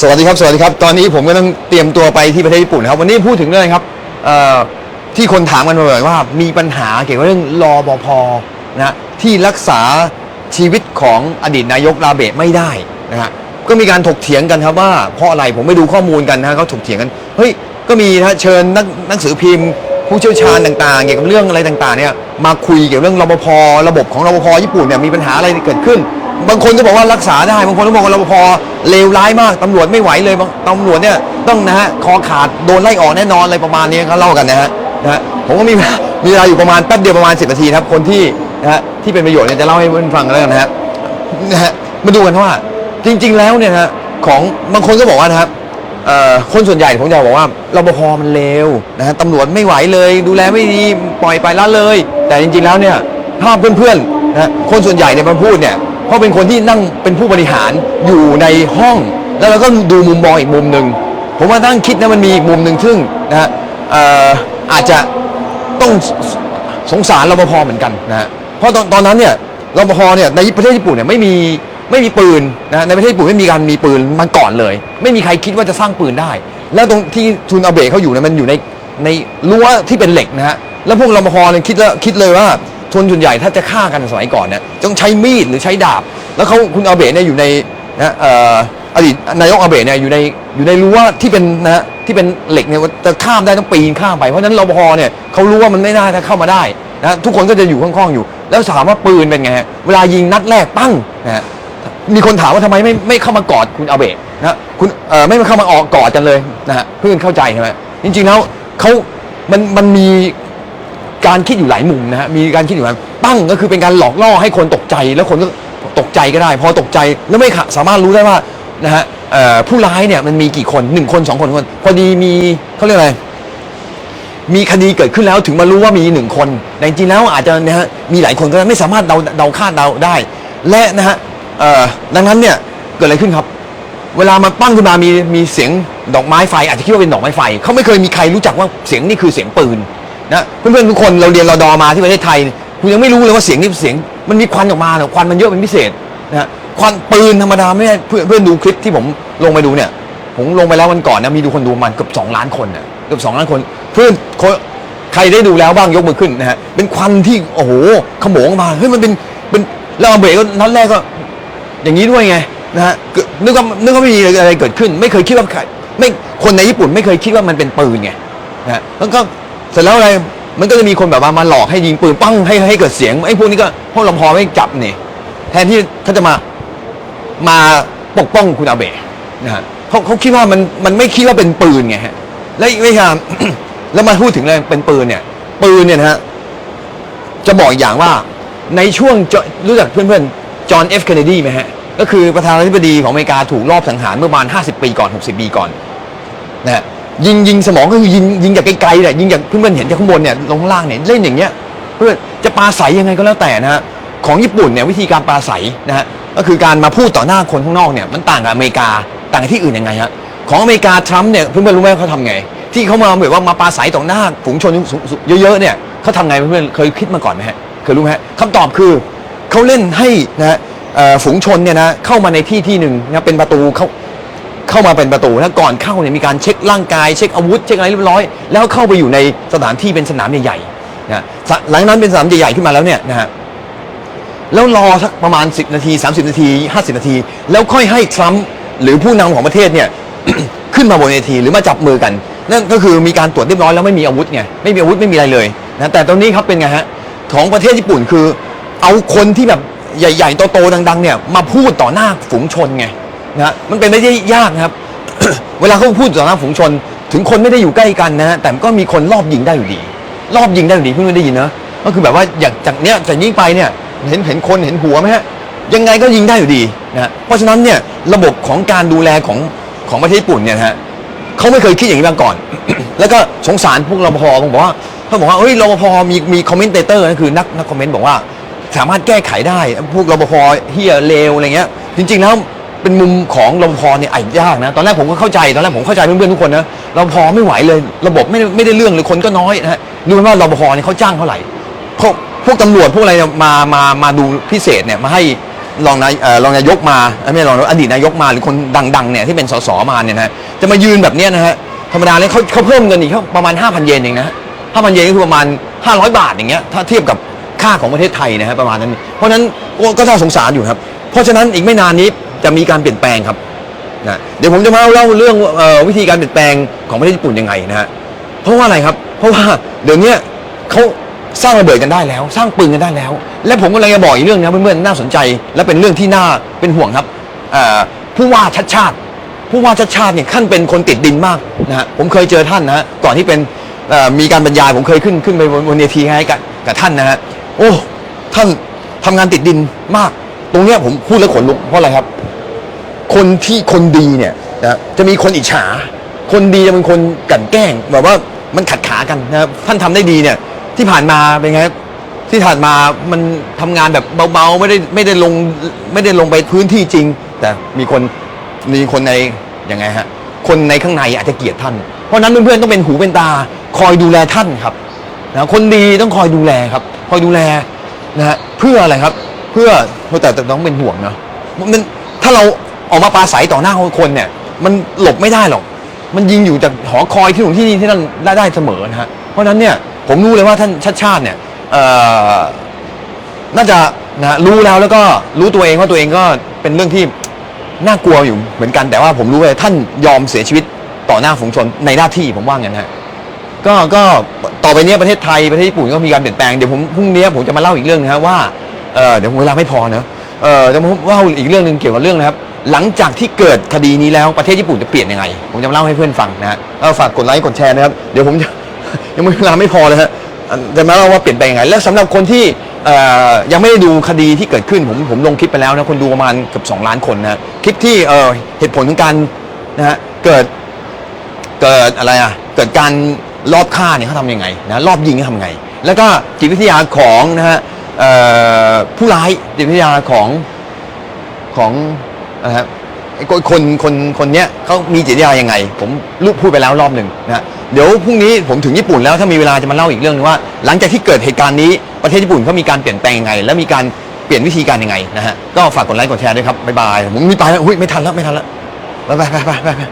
สวัสดีครับ สวัสดีครับ ตอนนี้ผมก็ต้องเตรียมตัวไปที่ประเทศญี่ปุ่นนะครับ วันนี้พูดถึงเรื่องครับเอ่อที่คนถามกันบ่อยๆว่ามีปัญหาเกี่ยวกับเรื่องรอบพนะฮะที่รักษาชีวิตของอดีตนายกราเบะไม่ได้นะฮะก็มีการถกเถียงกันครับว่าเพราะอะไรผมไปดูข้อมูลกันนะเขาถกเถียงกันเฮ้ยก็มีนะฮะเชิญนักหนังสือพิมพ์ ผู้เชี่ยวชาญต่างๆเกี่ยวกับเรื่องอะไรต่างๆเนี่ยมาคุยเกี่ยวกับเรื่องรปภระบบของรปภญี่ปุ่นเนี่ยมีปัญหาอะไรเกิดขึ้น บางคนก็บอกว่ารักษาได้ บางคนก็บอกว่ารปภเลวร้ายมากตำรวจไม่ไหวเลยตำรวจเนี่ยต้องนะฮะคอขาดโดนไล่ออกแน่นอนอะไรประมาณนี้เขาเล่ากันนะฮะนะฮะผมก็มีมีเวลาอยู่ประมาณแป๊บเดียวประมาณ 10นาทีครับคนที่นะฮะที่เป็นประโยชน์เนี่ยจะเล่าให้เพื่อนฟังกันแล้วกันนะฮะนะฮะมาดูกันว่าจริง ๆ แล้วเนี่ยนะฮะของบางคนก็บอกว่านะครับคนส่วนใหญ่ผมจะบอกว่ารปภมันเลวนะฮะตำรวจไม่ไหวเลย ดูแลไม่ดีปล่อยไปละเลย แต่จริง ๆแล้วเนี่ยถ้าเพื่อนๆนะคนส่วนใหญ่เนี่ยมาพูดเนี่ย เพราะเป็นคนที่นั่งเป็นผู้บริหารอยู่ในห้อง แล้วเราก็ดูมุมมองอีกมุมหนึ่งผมว่าตั้งคิดนะมันมีอีกมุมหนึ่งซึ่งนะฮะอาจจะต้องสงสารรปภเหมือนกันนะฮะเพราะตอนตอนนั้นเนี่ยรปภเนี่ยในประเทศญี่ปุ่นเนี่ยไม่มีไม่มีปืนนะในประเทศญี่ปุ่นไม่มีการมีปืนมาก่อนเลย ไม่มีใครคิดว่าจะสร้างปืนได้ แล้วตรงที่ทุนอาเบะเขาอยู่เนี่ยมันอยู่ในในรั้วที่เป็นเหล็กนะฮะแล้วพวกรปภเนี่ยคิดแล้วคิดเลยว่า ทุนส่วนใหญ่ถ้าจะฆ่ากันสมัยก่อนเนี่ยต้องใช้มีดหรือใช้ดาบ แล้วเขาคุณอาเบะเนี่ยอยู่ในนะเอ่ออดีตนายกอาเบะเนี่ยอยู่ในอยู่ในรั้วที่เป็นนะที่เป็นเหล็กเนี่ยจะข้ามได้ต้องปีนข้ามไปเพราะฉะนั้นรปภเนี่ยเขารู้ว่ามันไม่ได้ถ้าเข้ามาได้นะทุกคนก็จะอยู่ข้างๆอยู่ แล้วถามว่าปืนเป็นไงฮะเวลายิงนัดแรกปั้งนะมีคนถามว่าทำไมไม่ไม่เข้ามากอดคุณอาเบะนะคุณเอ่อไม่มาเข้ามาออกกอดกันเลยนะฮะเพื่อนเข้าใจใช่ไหมจริงๆแล้วเขามันมันมี การคิดอยู่หลายมุมนะฮะมีการคิดอยู่หลายตั้งก็คือเป็นการหลอกล่อให้คนตกใจ แล้วคนก็ตกใจก็ได้ พอตกใจแล้วไม่สามารถรู้ได้ว่านะฮะผู้ร้ายเนี่ยมันมีกี่คนหนึ่งคนสองคนคนพอดีมีเขาเรียกอะไรมีคดีเกิดขึ้นแล้วถึงมารู้ว่ามีหนึ่งคนแต่จริงแล้วอาจจะนะฮะมีหลายคนก็ไม่สามารถเดาเดาคาดเดาได้ และนะฮะดังนั้นเนี่ยเกิดอะไรขึ้นครับ เวลามันปั้งขึ้นมามีมีเสียงดอกไม้ไฟ อาจจะคิดว่าเป็นดอกไม้ไฟ เขาไม่เคยมีใครรู้จักว่าเสียงนี่คือเสียงปืน นะเพื่อนๆทุกคนเราเรียนรอดอมาที่ประเทศไทยคุณยังไม่รู้เลยว่าเสียงนี่เสียงมันมีควันออกมาเนี่ยควันมันเยอะเป็นพิเศษนะควันปืนธรรมดาไม่ใช่เพื่อนเพื่อนดูคลิปที่ผมลงไปดูเนี่ย ผมลงไปแล้ววันก่อนนะมีดูคนดูมันเกือบสองล้านคนน่ะเกือบสองล้านคน เพื่อนใครได้ดูแล้วบ้างยกมือขึ้นนะฮะเป็นควันที่โอ้โหขโมงมาเฮ้ยมันเป็นเป็นแล้วเอาเบรกก็นัดแรกก็ อย่างนี้ด้วยไงนะฮะนึกว่านึกว่าไม่มีอะไรเกิดขึ้น ไม่เคยคิดว่าใครไม่คนในญี่ปุ่นไม่เคยคิดว่ามันเป็นปืนไงนะฮะแล้วก็ เสร็จแล้วอะไรมันก็จะมีคนแบบว่ามาหลอกให้ยิงปืนปั้งให้ให้เกิดเสียงไอ้พวกนี้ก็พวกลำพอไม่จับนี่แทนที่เขาจะมามาปกป้องคุณอาเบะนะฮะเขาเขาคิดว่ามันมันไม่คิดว่าเป็นปืนไงฮะและอีกไม่ใช่แล้วมาพูดถึงเรื่องเป็นปืนเนี่ย ปืนเนี่ยนะฮะจะบอกอีกอย่างว่าในช่วงรู้จักเพื่อนๆจอห์นเอฟเคนเนดีไหมฮะก็คือประธานาธิบดีของอเมริกาถูกลอบสังหารเมื่อประมาณ 50 ปีก่อน 60 ปีก่อนนะฮะ ยิงยิงสมองก็คือยิงยิงจากไกลๆเนี่ยยิงจากเพื่อนๆเห็นจากข้างบนเนี่ยลงข้างล่างเนี่ยเล่นอย่างเงี้ยเพื่อจะปาใสยังไงก็แล้วแต่นะฮะของญี่ปุ่นเนี่ยวิธีการปาใสนะฮะก็คือการมาพูดต่อหน้าคนข้างนอกเนี่ยมันต่างกับอเมริกาต่างกับที่อื่นยังไงฮะของอเมริกาทรัมป์เนี่ยเพื่อนๆรู้ไหมเขาทำไง ที่เขามาแบบว่ามาปาใสต่อหน้าฝูงชนเยอะๆเนี่ยเขาทำไงเพื่อนๆเคยคิดมาก่อนไหมฮะเคยรู้ไหมฮะคำตอบคือเขาเล่นให้นะฮะฝูงชนเนี่ยนะเข้ามาในที่ที่หนึ่งนะเป็นประตูเขา เข้ามาเป็นประตูแล้วก่อนเข้าเนี่ยมีการเช็คร่างกายเช็คอาวุธเช็คอะไรเรียบร้อย แล้วเข้าไปอยู่ในสถานที่เป็นสนามใหญ่ๆนะหลังนั้นเป็นสนามใหญ่ๆขึ้นมาแล้วเนี่ยนะฮะแล้วรอสักประมาณ 10 นาที 30 นาที 50 นาที แล้วค่อยให้ทรัมป์หรือผู้นำของประเทศเนี่ยขึ้นมาบนเวทีหรือมาจับมือกัน นั่นก็คือมีการตรวจเรียบร้อยแล้วไม่มีอาวุธไงไม่มีอาวุธไม่มีอะไรเลยนะแต่ตอนนี้ครับเป็นไงฮะของประเทศญี่ปุ่นคือ เอาคนที่แบบใหญ่ ๆ โตๆดัง ๆ เนี่ยมาพูดต่อหน้าฝูงชนไง นะมันเป็นไม่ได้ยากนะครับ เวลาเขาพูดต่อหน้าฝูงชน ถึงคนไม่ได้อยู่ใกล้กันนะฮะแต่ก็มีคนรอบยิงได้อยู่ดี รอบยิงได้อยู่ดีเพิ่งได้ยินนะก็คือแบบว่าอยากจากเนี้ยจากยิงไปเนี่ยเห็นเห็นคนเห็นหัวไหมฮะยังไงก็ยิงได้อยู่ดีนะเพราะฉะนั้นเนี่ยระบบของการดูแลของของประเทศญี่ปุ่นเนี่ยฮะเขาไม่เคยคิดอย่างนี้มาก่อน แล้วก็สงสารพวกรปภผมบอกว่าเขาบอกว่าเฮ้ยรปภมีมีคอมเมนเตเตอร์นั่นคือนักนักคอมเมนต์บอกว่า สามารถแก้ไขได้ พวกรปภเฮียเลวอะไรเงี้ยจริง ๆ แล้ว เป็นมุมของรปภเนี่ยอาจยากนะ ตอนแรกผมก็เข้าใจ ตอนแรกผมเข้าใจเพื่อนๆทุกคนนะรปภไม่ไหวเลย ระบบไม่ไม่ได้เรื่องหรือคนก็น้อยนะฮะรู้ไหมว่ารปภเนี่ยเขาจ้างเท่าไหร่พวกพวกตำรวจพวกอะไรเนี่ยมามามาดูพิเศษเนี่ยมาให้รองนายเอ่อรองนายกมาไม่ใช่รองนายกอดีตนายกมาหรือคนดังๆเนี่ยที่เป็นสสมาเนี่ยนะฮะจะมายืนแบบเนี้ยนะฮะธรรมดาเลยเขาเขาเพิ่มเงินอีกเขาประมาณ 5,000 เยนเองนะ5,000เยนก็คือประมาณ 500 บาทอย่างเงี้ยถ้าเทียบกับค่าของประเทศไทยนะฮะประมาณนั้น เพราะฉนั้นก็ก็น่าสงสารอยู่ครับ เพราะฉะนั้นอีกไม่นานนี้ จะมีการเปลี่ยนแปลงครับนะเดี๋ยวผมจะมาเล่าเรื่องออวิธีการเปลี่ยนแปลงของประเทศญี่ปุ่นยังไงนะฮะเพราะว่าอะไรครับ เพราะว่าเดี๋ยวนี้เขาสร้างระเบิดกันได้แล้ว สร้างปืนกันได้แล้ว และผมก็เลยจะบอกอีกเรื่องนะเพื่อนๆน่าสนใจ และเป็นเรื่องที่น่าเป็นห่วงครับผู้ว่าชัดชาติผู้ว่าชัดชาติเนี่ยท่านเป็นคนติดดินมากนะฮะผมเคยเจอท่านนะฮะก่อนที่เป็นมีการบรรยายผมเคยขึ้นขึ้นไปบนบนเวทีให้กับกับท่านนะฮะโอ้ท่านทำงานติดดินมาก ตรงเนี้ยผมพูดแล้วขนลุกเพราะอะไรครับ คนที่คนดีเนี่ยนะจะมีคนอิจฉา คนดีจะเป็นคนกลั่นแกล้งแบบว่ามันขัดขากันนะครับท่านทำได้ดีเนี่ยที่ผ่านมาเป็นไงที่ผ่านมามันทำงานแบบเบาๆไม่ได้ไม่ได้ลงไม่ได้ลงไปพื้นที่จริง แต่มีคนมีคนในยังไงฮะคนในข้างในอาจจะเกลียดท่าน เพราะนั้นเพื่อนๆต้องเป็นหูเป็นตาคอยดูแลท่านครับนะคนดีต้องคอยดูแลครับ คอยดูแลนะฮะเพื่ออะไรครับ เพื่อแต่แต่ต้องเป็นห่วงเนาะมันถ้าเรา ออกมาปาศัยต่อหน้าคนเนี่ย มันหลบไม่ได้หรอก มันยิงอยู่จากหอคอยที่หนุนที่นี่ที่นั่นได้ได้เสมอนะฮะเพราะฉะนั้นเนี่ยผมรู้เลยว่าท่านชัดชาติเนี่ยเอ่อน่าจะนะฮะรู้แล้วแล้วก็รู้ตัวเองว่าตัวเองก็เป็นเรื่องที่น่ากลัวอยู่เหมือนกันแต่ว่าผมรู้เลยท่านยอมเสียชีวิตต่อหน้าฝูงชนในหน้าที่ผมว่างั้นฮะก็ก็ต่อไปเนี้ยประเทศไทยประเทศญี่ปุ่นก็มีการเปลี่ยนแปลงเดี๋ยวผมพรุ่งนี้ผมจะมาเล่าอีกเรื่องนึงครับว่าเออเดี๋ยวเวลาไม่พอเนอะเออจะมาเล่าอีกเรื่องหนึ่งเกี่ยวกับเรื่องนะครับ หลังจากที่เกิดคดีนี้แล้วประเทศญี่ปุ่นจะเปลี่ยนยังไง ผมจะมาเล่าให้เพื่อนฟังนะฮะเอาฝากกดไลค์กดแชร์นะครับ เดี๋ยวผมจะ ยังไม่เวลาไม่พอเลยฮะจะมาเล่าว่าเปลี่ยนแปยังไง และสำหรับคนที่ยังไม่ได้ดูคดีที่เกิดขึ้นผมผมลงคลิปไปแล้วนะคนดูประมาณเกือบ2ล้านคนนะคลิปที่เหตุผลของการนะฮะเกิดเกิดอะไรอะเกิดการรอบฆ่าเนี่ยเขาทำยังไงนะรอบยิงเขาทำไง แล้วก็จิตวิทยาของนะฮะผู้ร้ายจิตวิทยาของของ นะฮะไอ้คนคนคนเนี้ยเขามีจิตวิทยายังไง ผมรูปพูดไปแล้วรอบหนึ่งนะฮะเดี๋ยวพรุ่งนี้ผมถึงญี่ปุ่นแล้วถ้ามีเวลาจะมาเล่าอีกเรื่องหนึงว่า หลังจากที่เกิดเหตุการณ์นี้ประเทศญี่ปุ่นเขามีการเปลี่ยนแปลงยังไง และมีการเปลี่ยนวิธีการยังไงนะฮะก็ฝากกดไลค์กดแชร์ด้วยครับบ๊ายบายผมมีไปแล้วอุ้ยไม่ทันแล้วไม่ทันแล้วไปไปไปไป